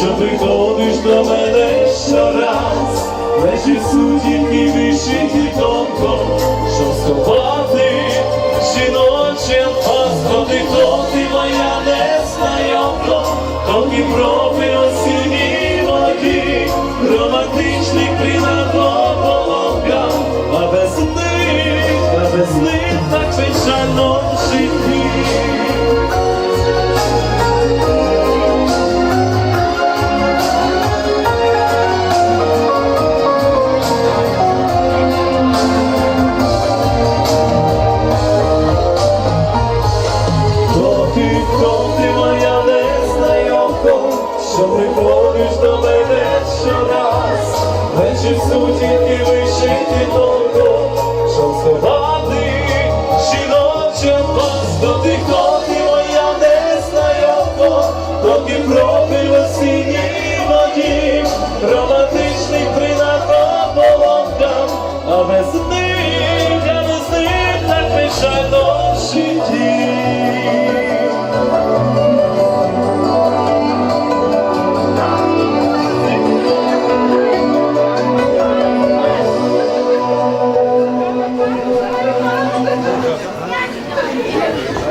що приходиш до мене щораз, лежить сутінки вишиті тонко, що сховати жіноче, паско, ти хто ти моя незнайомка, то і профі осінні воді, романтичний принадо полонка, а без них, а без них так печально жити. що приходиш до мене щораз, Вечір сутінки вишиті тонко, що вставати жіноче вас до тих ти моя незнайомко, доки профіль осінній воді.